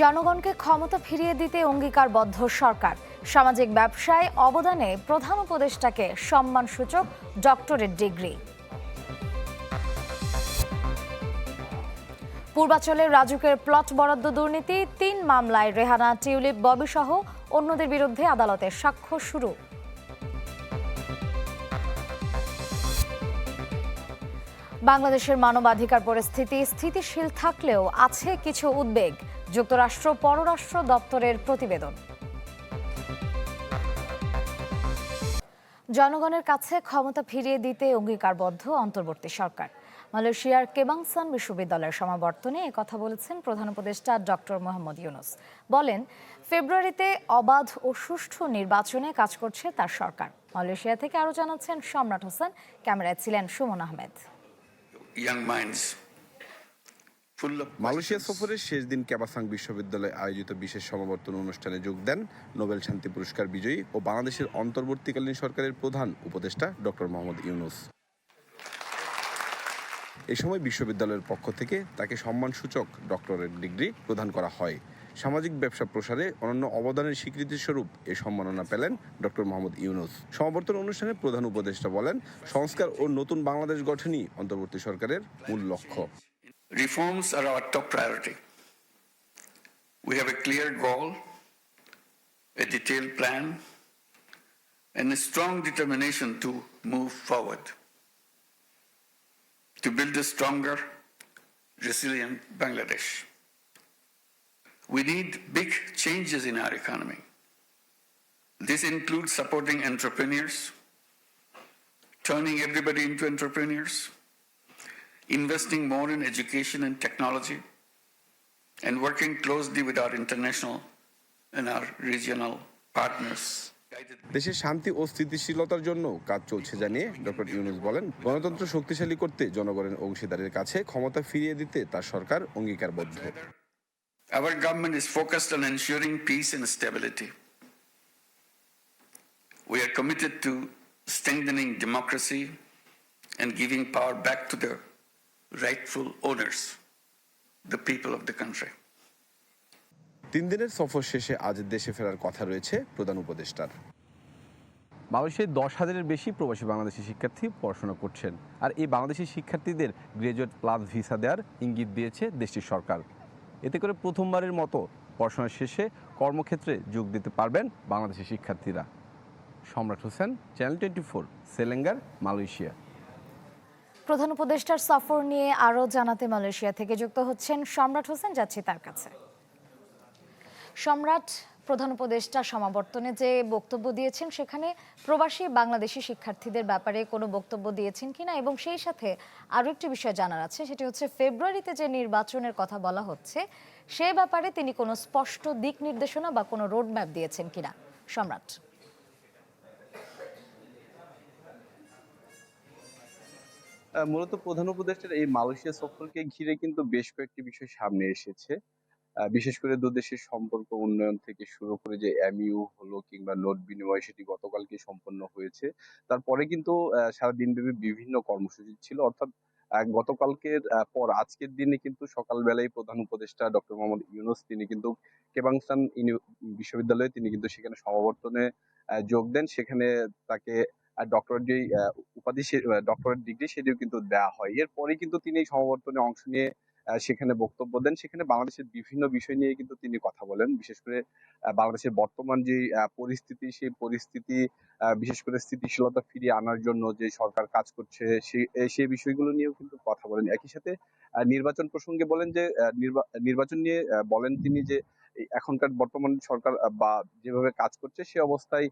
জনগণকে ক্ষমতা ফিরিয়ে দিতে অঙ্গীকারবদ্ধ সরকার। সামাজিক ব্যবসায় অবদানে প্রধান উপদেষ্টাকে সম্মানসূচক ডক্টরেট ডিগ্রি। পূর্বাঞ্চলের রাজুকের প্লট বরাদ্দ দুর্নীতি, তিন মামলায় রেহানা টিউলিপ ববি সহ অন্যদের বিরুদ্ধে আদালতে সাক্ষ্য শুরু। বাংলাদেশের মানবাধিকার পরিস্থিতি স্থিতিশীল থাকলেও আছে কিছু উদ্বেগ। যুক্তরাষ্ট্র পররাষ্ট্র দপ্তরের প্রতিবেদন। জনগণের কাছে ক্ষমতা ফিরিয়ে দিতে অঙ্গীকারবদ্ধ অন্তর্বর্তী সরকার। মালয়েশিয়ার কেবাংসান বিশ্ববিদ্যালয়ের সমাবর্তনে কথা বলেছেন প্রধান উপদেষ্টা ডক্টর মোহাম্মদ ইউনুস। বলেন, ফেব্রুয়ারিতে অবাধ ও সুষ্ঠু নির্বাচনে কাজ করছে তার সরকার। মালয়েশিয়া থেকে আরও জানাচ্ছেন সম্রাট হোসেন। ক্যামেরায় ছিলেন Suman Ahmed. Young minds Malaysia সফরের শেষ দিন ক্যাবাসাং বিশ্ববিদ্যালয়ে আয়োজিত বিশেষ সমাবর্তন অনুষ্ঠানে যোগ দেন নোবেল শান্তি পুরস্কার বিজয়ী ও বাংলাদেশের অন্তর্বর্তীকালীন সরকারের প্রধান উপদেষ্টা ডক্টর মোহাম্মদ ইউনুস। এই সময় বিশ্ববিদ্যালয়ের পক্ষ থেকে তাকে সম্মানসূচক ডক্টরেট ডিগ্রি প্রদান করা হয়। সামাজিক ব্যবসা প্রসারে অনন্য অবদানের স্বীকৃতি স্বরূপ এই সম্মাননা পেলেন ডক্টর মোহাম্মদ ইউনুস। সমাবর্তন অনুষ্ঠানে প্রধান উপদেষ্টা বলেন সংস্কার ও নতুন বাংলাদেশ গঠনই অন্তর্বর্তী সরকারের মূল লক্ষ্য। Reforms are our top priority. We have a clear goal, a detailed plan, and a strong determination to move forward. To build a stronger, resilient Bangladesh. We need big changes in our economy. This includes supporting entrepreneurs, turning everybody into entrepreneurs, investing more in education and technology, and working closely with our international and our regional partners. দেশে শান্তি ও স্থিতিশীলতার জন্য কাজ চলছে জানিয়ে doctor Yunus বলেন গণতন্ত্র শক্তিশালী করতে জনগণের অংশীদারের কাছে ক্ষমতা ফিরিয়ে দিতে তার সরকার অঙ্গীকারবদ্ধ our government is focused on ensuring peace and stability we are committed to strengthening democracy and giving power back to the rightful owners, the people of the country. তিন দিনের সফর শেষে আজ দেশে ফেরার কথা রয়েছে প্রধান উপদেষ্টার। মালয়েশিয়ায় দশ হাজারের বেশি প্রবাসী বাংলাদেশি শিক্ষার্থী পড়াশোনা করছেন। আর এই বাংলাদেশি শিক্ষার্থীদের গ্রাজুয়েট প্লাস ভিসা দেওয়ার ইঙ্গিত দিয়েছে দেশটির সরকার। এতে করে প্রথমবারের মতো পড়াশোনা শেষে কর্মক্ষেত্রে যোগ দিতে পারবেন বাংলাদেশি শিক্ষার্থীরা। Samrat Hossain channel twenty four Selangor Malaysia প্রধান উপদেষ্টার সফর নিয়ে আরও জানাতে মালয়েশিয়া থেকে যুক্ত হচ্ছেন সম্রাট হোসেন, যাচ্ছি তার কাছে। সম্রাট, প্রধান উপদেষ্টা সমাবর্তনে যে বক্তব্য দিয়েছেন, সেখানে প্রবাসী বাংলাদেশি শিক্ষার্থীদের ব্যাপারে কোনো বক্তব্য দিয়েছেন কিনা এবং সেই সাথে আরও একটি বিষয় জানার আছে, সেটি হচ্ছে ফেব্রুয়ারিতে যে নির্বাচনের কথা বলা হচ্ছে, সে ব্যাপারে তিনি কোনো স্পষ্ট দিক নির্দেশনা বা কোনো রোডম্যাপ দিয়েছেন কিনা? সম্রাট। মূলত প্রধান উপদেষ্টার এই মালয়েশিয়া সফরকে ঘিরে কিন্তু বেশ কয়েকটি বিষয় সামনে এসেছে। বিশেষ করে দু দেশের সম্পর্ক উন্নয়ন থেকে শুরু করে যে এমইউ হলো কিংবা নোট বিনিময় সেটি গতকালকে সম্পন্ন হয়েছে। তারপরে কিন্তু সারা দিনব্যাপী বিভিন্ন কর্মসূচি ছিল। অর্থাৎ গতকালকের পর আজকের দিনে কিন্তু সকালবেলায় প্রধান উপদেষ্টা ডক্টর মোহাম্মদ ইউনুস তিনি কিন্তু কেবাংসান বিশ্ববিদ্যালয়ে তিনি কিন্তু সেখানে সমাবর্তনে যোগ দেন। সেখানে তাকে ডক্টরেট যে আহ, উপাধি ডক্টরেট ডিগ্রি সেটিও কিন্তু দেওয়া হয়। এরপরে কিন্তু তিনি এই সমাবর্তনে অংশ নিয়ে সেখানে বক্তব্য দেন। সেখানে বাংলাদেশের বিভিন্ন বিষয় নিয়ে কিন্তু তিনি কথা বলেন। বিশেষ করে বাংলাদেশের বর্তমান যে পরিস্থিতি সেই পরিস্থিতি বিশেষ করে স্থিতিশীলতা ফিরিয়ে আনার জন্য যে সরকার কাজ করছে সেই বিষয়গুলো নিয়েও কিন্তু কথা বলেন। একই সাথে নির্বাচন প্রসঙ্গে বলেন যে নির্বা- নির্বাচন নিয়ে বলেন তিনি যে এখনকার বর্তমান সরকার বা যেভাবে কাজ করছে, সে অবস্থায়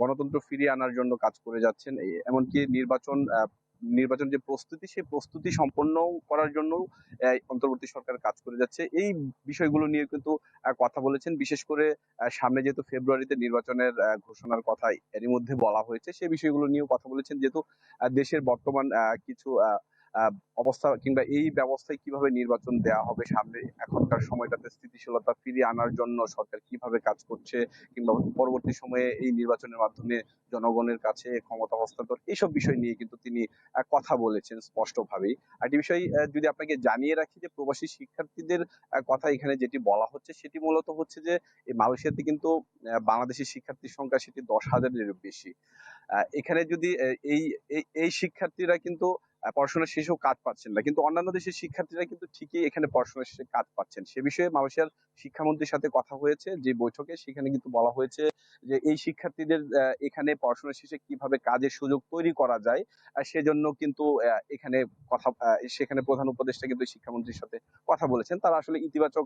গণতন্ত্র ফিরিয়ে আনার জন্য কাজ করে যাচ্ছেন। এমনকি নির্বাচন নির্বাচন যে প্রস্তুতি, সেই প্রস্তুতি সম্পন্ন করার জন্য অন্তর্বর্তী সরকার কাজ করে যাচ্ছে। এই বিষয়গুলো নিয়ে কিন্তু কথা বলেছেন। বিশেষ করে সামনে যেহেতু ফেব্রুয়ারিতে নির্বাচনের ঘোষণার কথা এরই মধ্যে বলা হয়েছে সেই বিষয়গুলো নিয়েও কথা বলেছেন। যেহেতু দেশের বর্তমান কিছু অবস্থা কিংবা এই ব্যবস্থায় কীভাবে নির্বাচন দেওয়া হবে সামনে এখনকার সময়টাতে স্থিতিশীলতা ফিরিয়ে আনার জন্য সরকার কীভাবে কাজ করছে কিংবা পরবর্তী সময়ে এই নির্বাচনের মাধ্যমে জনগণের কাছে ক্ষমতা হস্তান্তর, এইসব বিষয় নিয়ে কিন্তু তিনি কথা বলেছেন স্পষ্টভাবেই। আরেকটি বিষয় যদি আপনাকে জানিয়ে রাখি যে প্রবাসী শিক্ষার্থীদের কথা এখানে যেটি বলা হচ্ছে সেটি মূলত হচ্ছে যে মালয়েশিয়াতে কিন্তু বাংলাদেশি শিক্ষার্থীর সংখ্যা সেটি দশ হাজারের বেশি। এখানে যদি এই, এই- শিক্ষার্থীরা কিন্তু পড়াশোনা শেষেও কাজ পাচ্ছেন না। কিন্তু অন্যান্য দেশের শিক্ষার্থীরা কিন্তু ঠিকই এখানে পড়াশোনা শেষে কাজ পাচ্ছেন। সে বিষয়ে মালয়েশিয়ার শিক্ষামন্ত্রীর সাথে কথা হয়েছে যে বৈঠকে। সেখানে কিন্তু বলা হয়েছে যে এই শিক্ষার্থীদের এখানে পড়াশোনা শেষে কীভাবে কাজের সুযোগ তৈরি করা যায় সেজন্য কিন্তু এখানে কথা সেখানে প্রধান উপদেষ্টা কিন্তু শিক্ষামন্ত্রীর সাথে কথা বলেছেন। তারা আসলে ইতিবাচক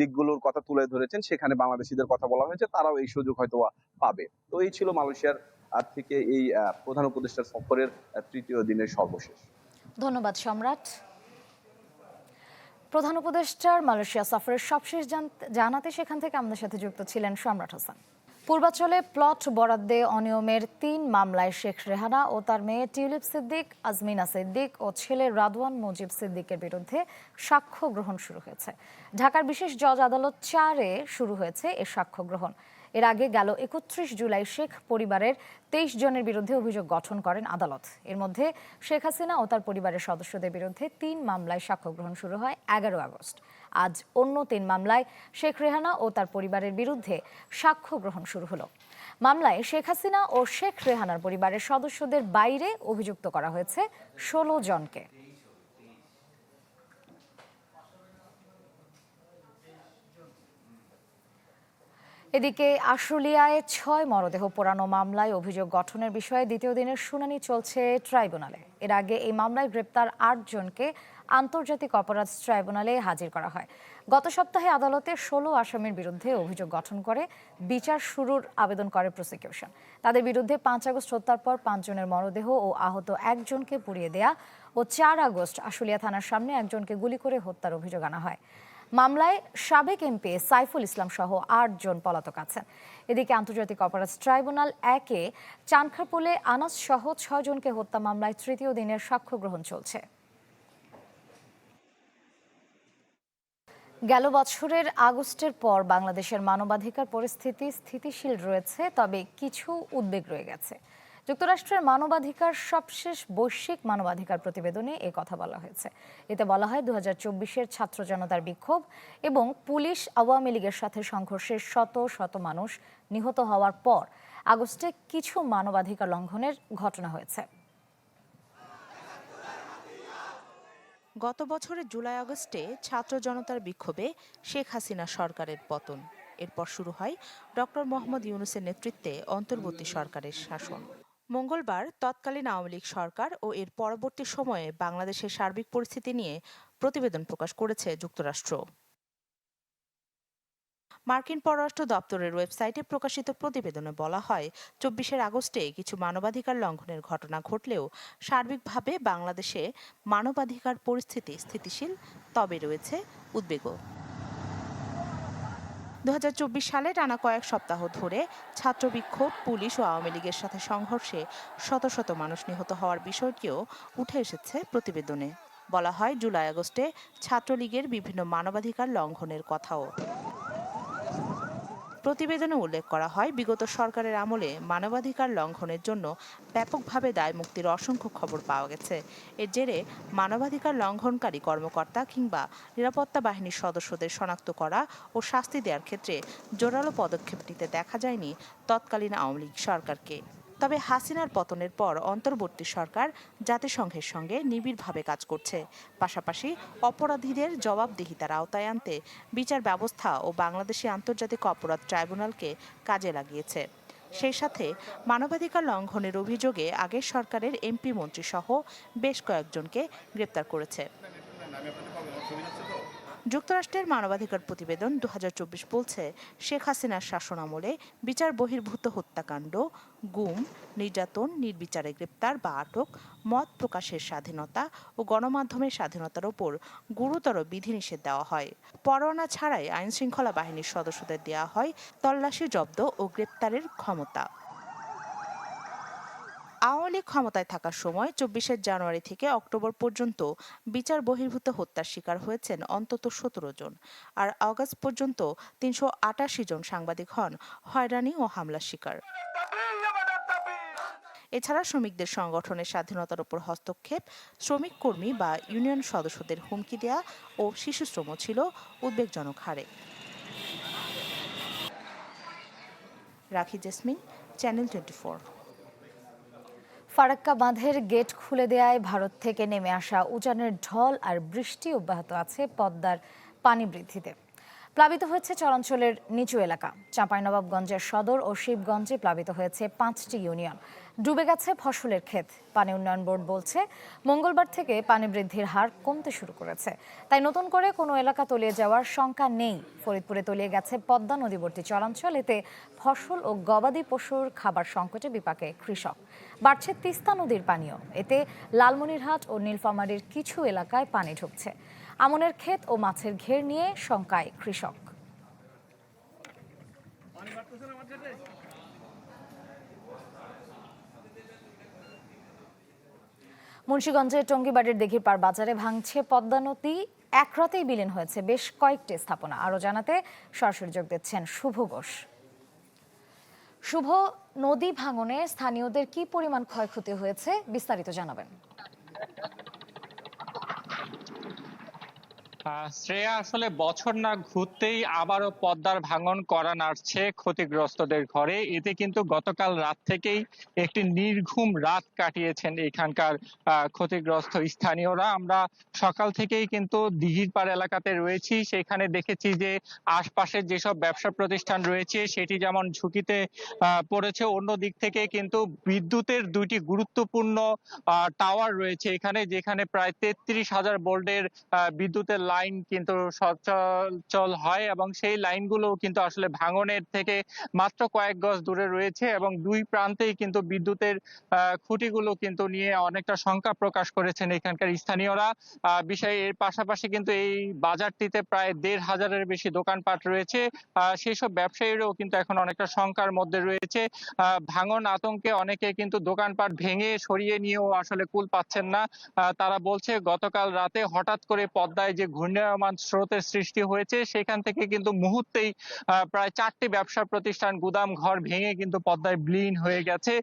দিকগুলোর কথা তুলে ধরেছেন। সেখানে বাংলাদেশিদের কথা বলা হয়েছে। তারাও এই সুযোগ হয়তো পাবে। তো এই ছিল মালয়েশিয়ার আজ থেকে এই প্রধান উপদেষ্টার সফরের তৃতীয় দিনের সর্বশেষ। ধন্যবাদ সম্রাট। প্রধান উপদেষ্টার মালয়েশিয়া সফরের সবশেষ জানাতে সেখান থেকে আমাদের সাথে যুক্ত ছিলেন সম্রাট হোসেন। পূর্বাচলে প্লট বরাদ্দে অনিয়মের তিন মামলায় শেখ রেহানা ও তার মেয়ে টিউলিপ সিদ্দিক, আজমিনা সিদ্দিক ও ছেলে রাদওয়ান মুজিব সিদ্দিকের বিরুদ্ধে সাক্ষ্য গ্রহণ শুরু হয়েছে। ঢাকার বিশেষ জজ আদালত চারে শুরু হয়েছে এ সাক্ষ্য গ্রহণ। এর আগে গেল একত্রিশ জুলাই শেখ পরিবারের তেইশ জনের বিরুদ্ধে অভিযোগ গঠন করেন আদালত। এর মধ্যে শেখ হাসিনা ও তার পরিবারের সদস্যদের বিরুদ্ধে তিন মামলায় সাক্ষ্য গ্রহণ শুরু হয় এগারো আগস্ট। আজ অন্য তিন মামলায় শেখ রেহানা ও তার পরিবারের বিরুদ্ধে সাক্ষ্য গ্রহণ শুরু হলো। মামলায় শেখ হাসিনা ও শেখ রেহানার পরিবারের সদস্যদের বাইরে অভিযুক্ত করা হয়েছে ষোলো জনকে। এদিকে আশুলিয়ায় ছয় মরদেহ পোড়ানো মামলায় অভিযোগ গঠনের বিষয়ে দ্বিতীয় দিনের শুনানি চলছে ট্রাইব্যুনালে। এর আগে এই মামলায় গ্রেপ্তার আট জনকে আন্তর্জাতিক অপরাধ ট্রাইব্যুনালে হাজির করা হয়। গত সপ্তাহে আদালতে ষোলো আসামির বিরুদ্ধে অভিযোগ গঠন করে বিচার শুরুর আবেদন করে প্রসিকিউশন। তাদের বিরুদ্ধে পাঁচ আগস্ট হত্যার পর পাঁচজনের মরদেহ ও আহত একজনকে পুড়িয়ে দেয়া ও চার আগস্ট আশুলিয়া থানার সামনে একজনকে গুলি করে হত্যার অভিযোগ আনা হয়। মামলায় সাবেক এমপি সাইফুল ইসলাম সহ আটজন পলাতক আছেন। এদিকে আন্তর্জাতিক অপরাধ ট্রাইব্যুনাল একে চানখারপুলে আনাস সহ ছয়জনকে হত্যা মামলায় তৃতীয় দিনের সাক্ষ্য গ্রহণ চলছে। গেল বছরের আগস্টের পর বাংলাদেশের মানবাধিকার পরিস্থিতি স্থিতিশীল রয়েছে, তবে কিছু উদ্বেগ রয়ে গেছে। যুক্তরাষ্ট্রের মানবাধিকার সবশেষ বৈশ্বিক মানবাধিকার প্রতিবেদনে এ কথা বলা হয়েছে। এতে বলা হয় দু হাজার ছাত্র জনতার বিক্ষোভ এবং পুলিশ আওয়ামী লীগের সাথে সংঘর্ষে শত শত মানুষ নিহত হওয়ার পর আগস্টে কিছু মানবাধিকার লঙ্ঘনের ঘটনা হয়েছে। গত বছরের জুলাই আগস্টে ছাত্র জনতার বিক্ষোভে শেখ হাসিনা সরকারের পতন। এরপর শুরু হয় ডক্টর মোহাম্মদ ইউনুসের নেতৃত্বে অন্তর্বর্তী সরকারের শাসন। মঙ্গলবার তৎকালীন আওয়ামী লীগ সরকার ও এর পরবর্তী সময়ে বাংলাদেশের সার্বিক পরিস্থিতি নিয়ে প্রতিবেদন প্রকাশ করেছে যুক্তরাষ্ট্র। মার্কিন পররাষ্ট্র দপ্তরের ওয়েবসাইটে প্রকাশিত প্রতিবেদনে বলা হয়, চব্বিশের আগস্টে কিছু মানবাধিকার লঙ্ঘনের ঘটনা ঘটলেও সার্বিকভাবে বাংলাদেশে মানবাধিকার পরিস্থিতি স্থিতিশীল, তবে রয়েছে উদ্বেগও। দু হাজার চব্বিশ সালে টানা কয়েক সপ্তাহ ধরে ছাত্র বিক্ষোভ পুলিশ ও আওয়ামী লীগের সাথে সংঘর্ষে শত শত মানুষ নিহত হওয়ার বিষয়টিও উঠে এসেছে প্রতিবেদনে। বলা হয়, জুলাই আগস্টে ছাত্রলীগের বিভিন্ন মানবাধিকার লঙ্ঘনের কথাও। প্রতিবেদনে উল্লেখ করা হয়, বিগত সরকারের আমলে মানবাধিকার লঙ্ঘনের জন্য ব্যাপকভাবে দায় মুক্তির অসংখ্য খবর পাওয়া গেছে। এর জেরে মানবাধিকার লঙ্ঘনকারী কর্মকর্তা কিংবা নিরাপত্তা বাহিনীর সদস্যদের শনাক্ত করা ও শাস্তি দেওয়ার ক্ষেত্রে জোরালো পদক্ষেপ নিতে দেখা যায়নি তৎকালীন আওয়ামী লীগ সরকারকে। তবে হাসিনার পতনের পর অন্তর্বর্তী সরকার জাতিসংঘের সঙ্গে নিবিড়ভাবে কাজ করছে। পাশাপাশি অপরাধীদের জবাবদিহিতার আওতায় আনতে বিচার ব্যবস্থা ও বাংলাদেশি আন্তর্জাতিক অপরাধ ট্রাইব্যুনালকে কাজে লাগিয়েছে। সেই সাথে মানবাধিকার লঙ্ঘনের অভিযোগে আগের সরকারের এমপি মন্ত্রী সহ বেশ কয়েকজনকে গ্রেপ্তার করেছে। যুক্তরাষ্ট্রের মানবাধিকার প্রতিবেদন দু হাজার চব্বিশ বলছে, শেখ হাসিনার শাসনামলে বিচার বহির্ভূত হত্যাকাণ্ড, গুম, নির্যাতন, নির্বিচারে গ্রেপ্তার বা আটক, মত প্রকাশের স্বাধীনতা ও গণমাধ্যমের স্বাধীনতার ওপর গুরুতর বিধিনিষেধ দেওয়া হয়। পরোয়ানা ছাড়াই আইনশৃঙ্খলা বাহিনীর সদস্যদের দেওয়া হয় তল্লাশি, জব্দ ও গ্রেপ্তারের ক্ষমতা। আওয়ামী লীগ ক্ষমতায় থাকার সময় চব্বিশে জানুয়ারি থেকে অক্টোবর পর্যন্ত বিচার বহির্ভূত হত্যার শিকার হয়েছেন অন্তত সতেরো জন। আর আগস্ট পর্যন্ত তিনশো আটাশি জন সাংবাদিক হন, হয়রানি ও হামলার শিকার। এছাড়া শ্রমিকদের সংগঠনের স্বাধীনতার উপর হস্তক্ষেপ, শ্রমিক কর্মী বা ইউনিয়ন সদস্যদের হুমকি দেয়া ও শিশু শিশুশ্রমও ছিল উদ্বেগজনক হারে। রাখি জেসমিন, চ্যানেল টোয়েন্টি ফারাক্কা বাঁধের গেট খুলে দেয়ায় ভারত থেকে নেমে আসা উজানের ঢল আর বৃষ্টি অব্যাহত আছে পদ্মার পানি বৃদ্ধিতে। প্লাবিত হয়েছে চরাঞ্চলের নিচু এলাকা। চাঁপাইনবাবগঞ্জের সদর ও শিবগঞ্জে প্লাবিত হয়েছে পাঁচটি ইউনিয়ন। ডুবে গেছে ফসলের ক্ষেত। পানি উন্নয়ন বোর্ড বলছে, মঙ্গলবার থেকে পানি বৃদ্ধির হার কমতে শুরু করেছে। তাই নতুন করে কোনো এলাকা তলিয়ে যাওয়ার শঙ্কা নেই। ফরিদপুরে তলিয়ে গেছে পদ্মা নদীবর্তী চরাঞ্চল। এতে ফসল ও গবাদি পশুর খাবার সংকটে বিপাকে কৃষক। বাড়ছে তিস্তা নদীর পানীয় এতে লালমনিরহাট ও নীলফামারীর কিছু এলাকায় পানি ঢুকছে। আমনের ক্ষেত ও মাছের ঘের নিয়ে শঙ্কায় কৃষক। মুন্সীগঞ্জের টঙ্গিবাড়ির দেখির পার বাজারে ভাঙছে পদ্মা নদী। এক রাতেই বিলীন হয়েছে বেশ কয়েকটি স্থাপনা। আরও জানাতে সরাসরি যোগ দিচ্ছেন শুভ ঘোষ। শুভ নদী ভাঙনে স্থানীয়দের কি পরিমাণ ক্ষয়ক্ষতি হয়েছে বিস্তারিত জানাবেন। শ্রেয়া আসলে বছর না ঘুরতেই আবারও পদ্মার ভাঙন করা নাড়ছে ক্ষতিগ্রস্তদের ঘরে। এতে কিন্তু গতকাল রাত থেকেই একটি নির্ঘুম রাত কাটিয়েছেন এখানকার ক্ষতিগ্রস্ত স্থানীয়রা। আমরা সকাল থেকেই কিন্তু দিঘির পাড় এলাকাতে রয়েছি। সেখানে দেখেছি যে আশপাশের যেসব ব্যবসা প্রতিষ্ঠান রয়েছে সেটি যেমন ঝুঁকিতে পড়েছে অন্য দিক থেকে কিন্তু বিদ্যুতের দুইটি গুরুত্বপূর্ণ টাওয়ার রয়েছে এখানে যেখানে প্রায় তেত্রিশ হাজার আহ, বিদ্যুতের লাইন কিন্তু সচল হয় এবং সেই লাইনগুলো কিন্তু আসলে ভাঙনের থেকে মাত্র কয়েক গজ দূরে রয়েছে এবং দুই প্রান্তেই কিন্তু বিদ্যুতের খুঁটিগুলো কিন্তু নিয়ে অনেকটা শঙ্কা প্রকাশ করেছেন এখানকার স্থানীয়রা। বিষয় এর পাশাপাশি কিন্তু এই বাজারটিতে প্রায় দেড় হাজারের বেশি দোকানপাট রয়েছে। সেই সব ব্যবসায়ীরাও কিন্তু এখন অনেকটা শঙ্কার মধ্যে রয়েছে। ভাঙন আতঙ্কে অনেকে কিন্তু দোকানপাট ভেঙে সরিয়ে নিয়েও আসলে কুল পাচ্ছেন না। তারা বলছে, গতকাল রাতে হঠাৎ করে পদ্মায় যে ঘূর্ণায়মান স্রোতের সৃষ্টি হয়েছে। সেখান থেকে কিন্তু মুহূর্তেই প্রায় চারটি ব্যবসা প্রতিষ্ঠান গুদাম ঘর ভেঙে কিন্তু পদ্মায় বিলীন হয়ে গেছে।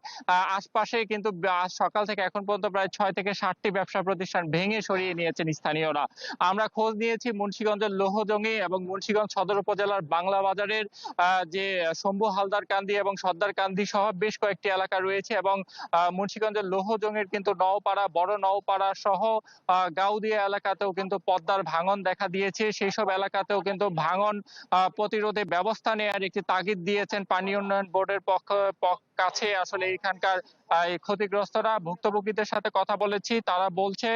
আশপাশে কিন্তু আজ সকাল থেকে এখন পর্যন্ত প্রায় ছয় থেকে ষাটটি ব্যবসা প্রতিষ্ঠান ভেঙে সরিয়ে নিয়েছেন স্থানীয়রা। আমরা খোঁজ নিয়েছি মুন্সিগঞ্জের লোহজঙ্গি এবং মুন্সিগঞ্জ সদর উপজেলার বাংলা বাজারের যে শম্ভু হালদার কান্দি এবং সর্দার কান্দি সহ বেশ কয়েকটি এলাকা রয়েছে এবং মুন্সিগঞ্জের লোহজঙ্গের কিন্তু নওপাড়া, বড় নওপাড়া সহ গাউদিয়া এলাকাতেও কিন্তু পদ্মার ভাঙন দেখা দিয়েছে। সেই সব এলাকাতেও কিন্তু ভাঙন প্রতিরোধে ব্যবস্থা নেওয়ার একটি তাগিদ দিয়েছেন পানি উন্নয়ন বোর্ডের পক্ষ- কাছে আসলে এখানকার ক্ষতিগ্রস্তরা ভুক্তভোগীদের সাথে কথা বলেছি। তারা বলছে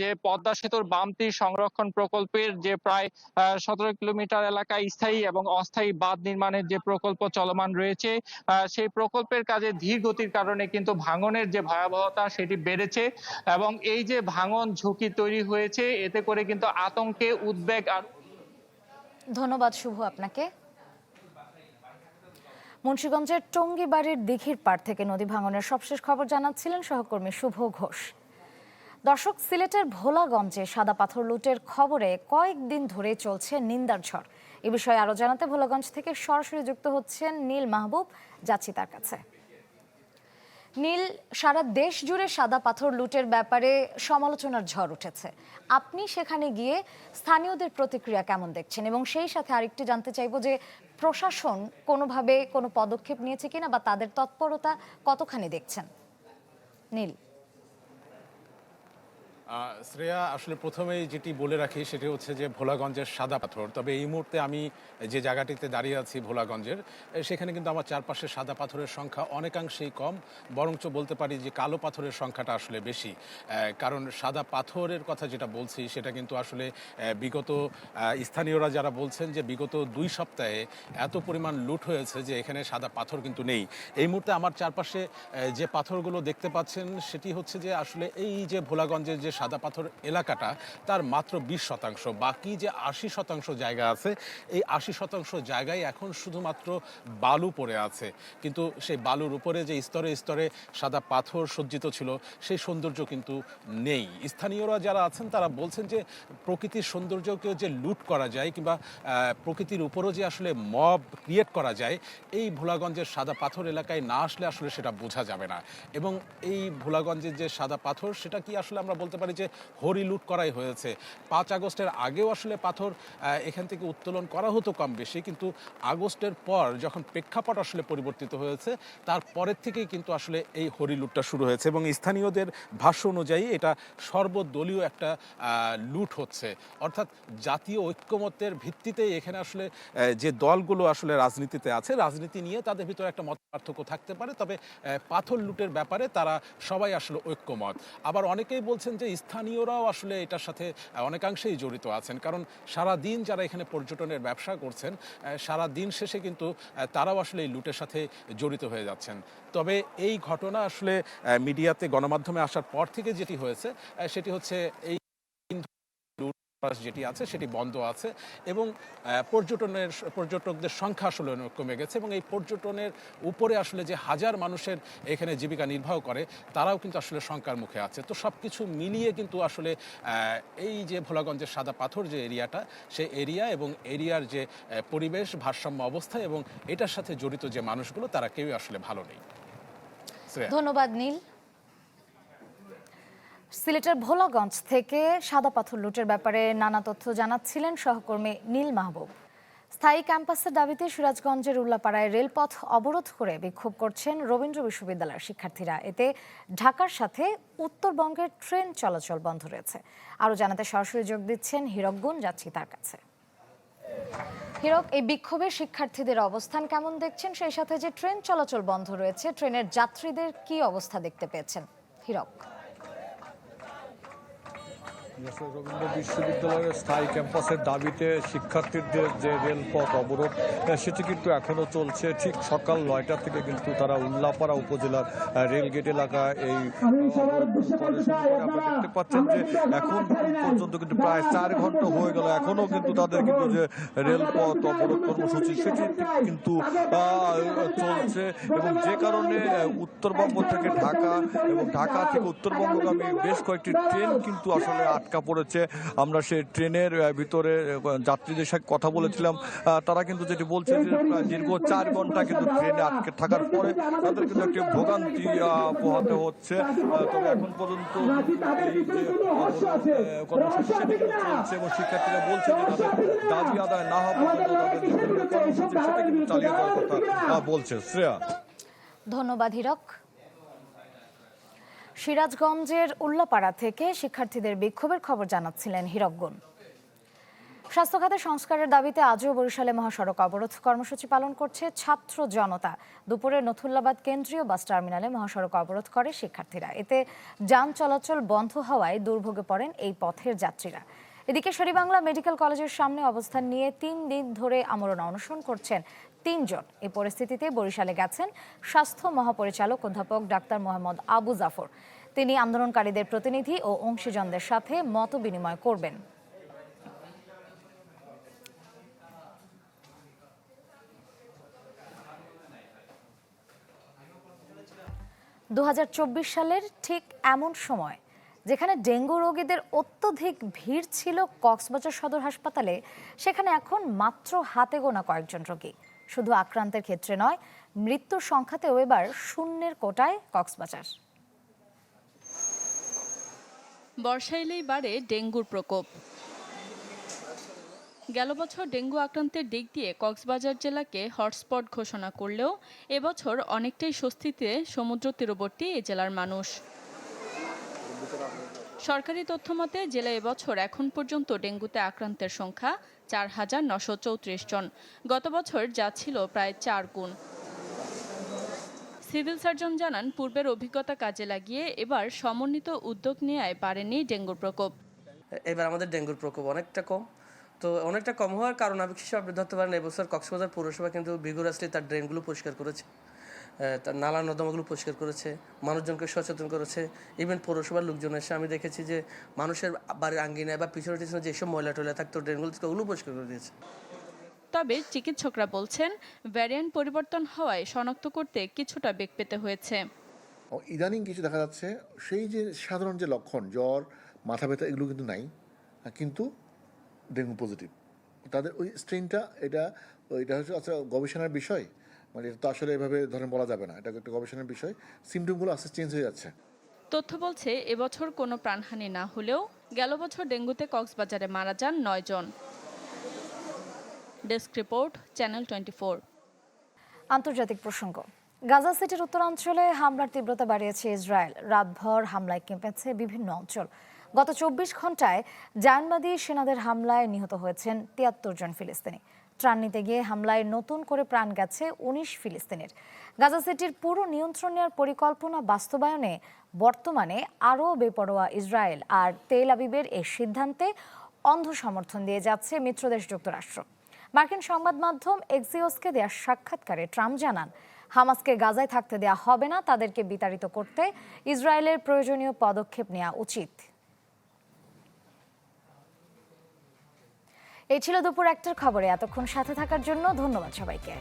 যে পদ্মা সেতুর বাম তীর সংরক্ষণ প্রকল্পের যে প্রায় সতেরো কিলোমিটার এলাকায় স্থায়ী এবং অস্থায়ী বাঁধ নির্মাণের যে প্রকল্প চলমান রয়েছে সেই প্রকল্পের কাজে ধীর গতির কারণে কিন্তু ভাঙনের যে ভয়াবহতা সেটি বেড়েছে এবং এই যে ভাঙন ঝুঁকি তৈরি হয়েছে, এতে করে কিন্তু আতঙ্কে উদ্বেগ আর ধন্যবাদ শুভ আপনাকে। মুন্সীগঞ্জের টঙ্গিবাড়ির দিঘির পাড় থেকে নদী ভাঙনের সবশেষ খবর জানাচ্ছিলেন সহকর্মী শুভ ঘোষ। দর্শক, সিলেটের ভোলাগঞ্জে সাদা পাথর লুটের খবরে কয়েকদিন ধরে চলছে নিন্দার ঝড়। এ বিষয়ে আরও জানাতে ভোলাগঞ্জ থেকে সরাসরি যুক্ত হচ্ছেন নীল মাহবুব, যাচ্ছি তার কাছে। নীল, সারা দেশ জুড়ে সাদা পাথর লুটের ব্যাপারে সমালোচনার ঝড় উঠেছে। আপনি সেখানে গিয়ে স্থানীয়দের প্রতিক্রিয়া কেমন দেখছেন? এবং সেই সাথে আরেকটি জানতে চাইব যে প্রশাসন কোনোভাবে কোনো পদক্ষেপ নিয়েছে কিনা বা তাদের তৎপরতা কতখানি দেখছেন? নীল। শ্রেয়া, আসলে প্রথমেই যেটি বলে রাখি সেটি হচ্ছে যে ভোলাগঞ্জের সাদা পাথর। তবে এই মুহূর্তে আমি যে জায়গাটিতে দাঁড়িয়ে আছি ভোলাগঞ্জের সেখানে কিন্তু আমার চারপাশে সাদা পাথরের সংখ্যা অনেকাংশেই কম, বরঞ্চ বলতে পারি যে কালো পাথরের সংখ্যাটা আসলে বেশি। কারণ সাদা পাথরের কথা যেটা বলছি সেটা কিন্তু আসলে বিগত স্থানীয়রা যারা বলছেন যে বিগত দুই সপ্তাহে এত পরিমাণ লুট হয়েছে যে এখানে সাদা পাথর কিন্তু নেই। এই মুহূর্তে আমার চারপাশে যে পাথরগুলো দেখতে পাচ্ছেন সেটি হচ্ছে যে আসলে এই যে ভোলাগঞ্জের যে সাদা পাথর এলাকাটা তার মাত্র বিশ শতাংশ। বাকি যে আশি শতাংশ জায়গা আছে, এই আশি শতাংশ জায়গায় এখন শুধুমাত্র বালু পড়ে আছে। কিন্তু সেই বালুর উপরে যে স্তরে স্তরে সাদা পাথর সজ্জিত ছিল, সেই সৌন্দর্য কিন্তু নেই। স্থানীয়রা যারা আছেন, তারা বলছেন যে প্রকৃতির সৌন্দর্যকেও যে লুট করা যায় কিংবা প্রকৃতির উপরও যে আসলে মব ক্রিয়েট করা যায়, এই ভোলাগঞ্জের সাদা পাথর এলাকায় না আসলে আসলে সেটা বোঝা যাবে না। এবং এই ভোলাগঞ্জের যে সাদা পাথর, সেটা কি আসলে আমরা বলতে পারি যে হরি লুট করাই হয়েছে। পাঁচ আগস্টের আগেও আসলে পাথর এখান থেকে উত্তোলন করা হতো কম বেশি, কিন্তু আগস্টের পর যখন প্রেক্ষাপট আসলে পরিবর্তিত হয়েছে তারপরের থেকেই কিন্তু আসলে এই হরি লুটটা শুরু হয়েছে এবং স্থানীয়দের ভাষ্য অনুযায়ী এটা সর্বদলীয় একটা লুট হচ্ছে। অর্থাৎ জাতীয় ঐক্যমত্যের ভিত্তিতে এখানে আসলে যে দলগুলো আসলে রাজনীতিতে আছে, রাজনীতি নিয়ে তাদের ভিতরে একটা মত পার্থক্য থাকতে পারে। তবে পাথর লুটের ব্যাপারে তারা সবাই আসলে ঐক্যমত। আবার অনেকেই বলছেন যে স্থানীয়রাও আসলে এটার সাথে অনেকাংশেই জড়িত আছেন। কারণ সারা দিন যারা এখানে পর্যটনের ব্যবসা করছেন সারা দিন শেষে কিন্তু তারাও আসলে এই লুটের সাথে জড়িত হয়ে যাচ্ছেন। তবে এই ঘটনা আসলে মিডিয়াতে গণমাধ্যমে আসার পর থেকে যেটি হয়েছে সেটি হচ্ছে এই লুটপাট যেটি আছে, সেটি বন্ধ আছে এবং পর্যটনের, পর্যটকদের সংখ্যা আসলে কমে গেছে এবং এই পর্যটনের উপরে আসলে যে হাজার মানুষের এখানে জীবিকা নির্বাহ করে, তারাও কিন্তু আসলে শঙ্কার মুখে আছে। তো সব কিছু মিলিয়ে কিন্তু আসলে এই যে ভোলাগঞ্জের সাদা পাথর যে এরিয়াটা, সে এরিয়া এবং এরিয়ার যে পরিবেশ, ভারসাম্য অবস্থা এবং এটার সাথে জড়িত যে মানুষগুলো, তারা কেউই আসলে ভালো নেই। ধন্যবাদ, নীল। সিলেটের ভোলাগঞ্জ থেকে সাদা পাথর লুটের ব্যাপারে নানা তথ্য জানাচ্ছিলেন সহকর্মী নীল মাহবুব। স্থায়ী ক্যাম্পাসের দাবিতে সিরাজগঞ্জের উল্লাপাড়ায় রেলপথ অবরোধ করে বিক্ষোভ করছেন রবীন্দ্র বিশ্ববিদ্যালয়ের শিক্ষার্থীরা। এতে ঢাকার সাথে উত্তরবঙ্গের ট্রেন চলাচল বন্ধ রয়েছে। আরও জানাতে সরাসরি যোগ দিচ্ছেন হীরকগুন যাচ্ছি তার কাছে। হিরক, এই বিক্ষোভে শিক্ষার্থীদের অবস্থান কেমন দেখছেন? সেই সাথে যে ট্রেন চলাচল বন্ধ রয়েছে, ট্রেনের যাত্রীদের কি অবস্থা দেখতে পেয়েছেন? হীরক। রবীন্দ্র বিশ্ববিদ্যালয়ের স্থায়ী ক্যাম্পাসের দাবিতে শিক্ষার্থীদের যে রেলপথ অবরোধ সেটি কিন্তু এখনও চলছে। ঠিক সকাল নয়টা থেকে কিন্তু তারা উল্লাপাড়া উপজেলার রেলগেট এলাকায় এই দেখতে পাচ্ছেন যে এখন পর্যন্ত কিন্তু প্রায় চার ঘণ্টা হয়ে গেল। এখনও কিন্তু তাদের কিন্তু যে রেলপথ অবরোধ কর্মসূচি সেটি কিন্তু চলছে। এবং যে কারণে উত্তরবঙ্গ থেকে ঢাকা এবং ঢাকা থেকে উত্তরবঙ্গগামী বেশ কয়েকটি ট্রেন কিন্তু আসলে আটকা পড়েছে। আমরা সেই ট্রেনের ভিতরে যাত্রীদের সাথে কথা বলেছিলাম। তারা কিন্তু যেটি বলছে যে দীর্ঘ চার ঘণ্টা কিন্তু ট্রেনে আটকে থাকার পরে তাদের কিন্তু একটি ভোগান্তি পোহাতে হচ্ছে। তবে এখন পর্যন্ত কর্মসূচি চলছে এবং শিক্ষার্থীরা বলছে যে তাদের দাবি আদায় না হওয়া পর্যন্ত তাদের যে বিভিন্ন কর্মসূচি সেটা কিন্তু চালিয়ে যাওয়ার কথা বলছে শ্রেয়া। ধন্যবাদ হীরক। সিরাজগঞ্জের উল্লাপাড়া থেকে শিক্ষার্থীদের বিক্ষোভের খবর জানাচ্ছিলেন হীরকগুন স্বাস্থ্য খাতে সংস্কারের দাবিতে আজও বরিশালে মহাসড়ক অবরোধ কর্মসূচি পালন করছে ছাত্র জনতা। দুপুরে নথুল্লাবাদ কেন্দ্রীয় বাস টার্মিনালে মহাসড়ক অবরোধ করে শিক্ষার্থীরা। এতে যান চলাচল বন্ধ হওয়ায় দুর্ভোগে পড়েন এই পথের যাত্রীরা। এদিকে শেরিবাংলা মেডিকেল কলেজের সামনে অবস্থান নিয়ে তিন দিন ধরে আমরণ অনশন করছেন তিনজন এই পরিস্থিতিতে বরিশালে গেছেন স্বাস্থ্য মহাপরিচালক অধ্যাপক ডাক্তার মোহাম্মদ আবু জাফর। তিনি আন্দোলনকারীদের প্রতিনিধি ও অংশীজনদের সাথে মত বিনিময় করবেন। দু হাজার চব্বিশ সালের ঠিক এমন সময়, যেখানে ডেঙ্গু রোগীদের অত্যধিক ভিড় ছিল কক্সবাজার সদর হাসপাতালে, সেখানে এখন মাত্র হাতে গোনা কয়েকজন রোগী। শুধু আক্রান্তের ক্ষেত্রে নয়, মৃত্যুর সংখ্যাতেও এবার শূন্যের কোটায় কক্সবাজার। বর্ষা এলেই বাড়ে ডেঙ্গুর প্রকোপ। গেল বছর ডেঙ্গু আক্রান্তের দিক দিয়ে কক্সবাজার জেলাকে হটস্পট ঘোষণা করলেও এবছর অনেকটাই স্বস্তিতে সমুদ্র তীরবর্তী এ জেলার মানুষ। সরকারি তথ্য মতে জেলায় এবছর এখন পর্যন্ত ডেঙ্গুতে আক্রান্তের সংখ্যা চার হাজার নশো চৌত্রিশ জন। গত বছর যা ছিল প্রায় চার গুণ। সিভিল সার্জন জানান, পূর্বের অভিজ্ঞতা কাজে লাগিয়ে এবার সমন্বিত উদ্যোগ নেওয়ায় বাড়েনি ডেঙ্গুর প্রকোপ। এবার আমাদের ডেঙ্গুর প্রকোপ অনেকটা কম। তো অনেকটা কম হওয়ার কারণ আমি হিসাবে আপনি ধরতে পারেন? এবছর কক্সবাজার পৌরসভা কিন্তু ভিগোরাসলি তার ড্রেনগুলো পরিষ্কার করেছে। তার নালা নর্দমাগুলো পরিষ্কার করেছে মানুষজনকে সচেতন করেছে। ইভেন পৌরসভার লোকজন এসে আমি দেখেছি যে মানুষের বাড়ির আঙ্গিনায় বা পিছনে টিছনে যেসব ময়লা টয়লা থাকতো ড্রেনগুলো ওগুলো পরিষ্কার করে দিয়েছে। তবে চিকিৎসকরা বলছেন ভ্যারিয়েন্ট পরিবর্তন হওয়ায় শনাক্ত করতে কিছুটা বেগ পেতে হয়েছে। ও ইদানিং কিছু দেখা যাচ্ছে সেই যে সাধারণ যে লক্ষণ জ্বর মাথা ব্যথা এগুলো কিন্তু নাই কিন্তু ডেঙ্গু পজিটিভ তাদের ওই স্ট্রেনটা এটা এটা হচ্ছে আচ্ছা গবেষণার বিষয়? মানে এটা তো আসলে এভাবে ধরেন বলা যাবে না। এটা একটা গবেষণার বিষয়। সিমটমগুলো আস্তে চেঞ্জ হয়ে যাচ্ছে। তথ্য বলছে এবছর কোনো প্রাণহানি না হলেও গেল বছর ডেঙ্গুতে কক্সবাজারে মারা যান নয় জন। ডেস্ক রিপোর্ট চ্যানেল টোয়েন্টি আন্তর্জাতিক প্রসঙ্গ। গাজা সিটির উত্তরাঞ্চলে হামলার তীব্রতা বাড়িয়েছে ইসরায়েল। রাতভর হামলায় কেঁপেছে বিভিন্ন অঞ্চল। গত চব্বিশ ঘন্টায় জায়নবাদী সেনাদের হামলায় নিহত হয়েছেন তিয়াত্তর জন ফিলিস্তিনি। ত্রাণ নিতে গিয়ে হামলায় নতুন করে প্রাণ গেছে উনিশ ফিলিস্তিনের। গাজা সিটির পুরো নিয়ন্ত্রণ নেওয়ার পরিকল্পনা বাস্তবায়নে বর্তমানে আরও বেপরোয়া ইসরায়েল আর তেল আবিবের এই সিদ্ধান্তে অন্ধ সমর্থন দিয়ে যাচ্ছে মিত্রদেশ যুক্তরাষ্ট্র। মার্কিন সংবাদ মাধ্যম এক্সিওসকে দেওয়া সাক্ষাৎকারে ট্রাম্প জানান, হামাসকে গাজায় থাকতে দেওয়া হবে না, তাদেরকে বিতাড়িত করতে ইসরায়েলের প্রয়োজনীয় পদক্ষেপ নেওয়া উচিত। এই ছিল দুপুর একটার খবরে। এতক্ষণ সাথে থাকার জন্য ধন্যবাদ সবাইকে।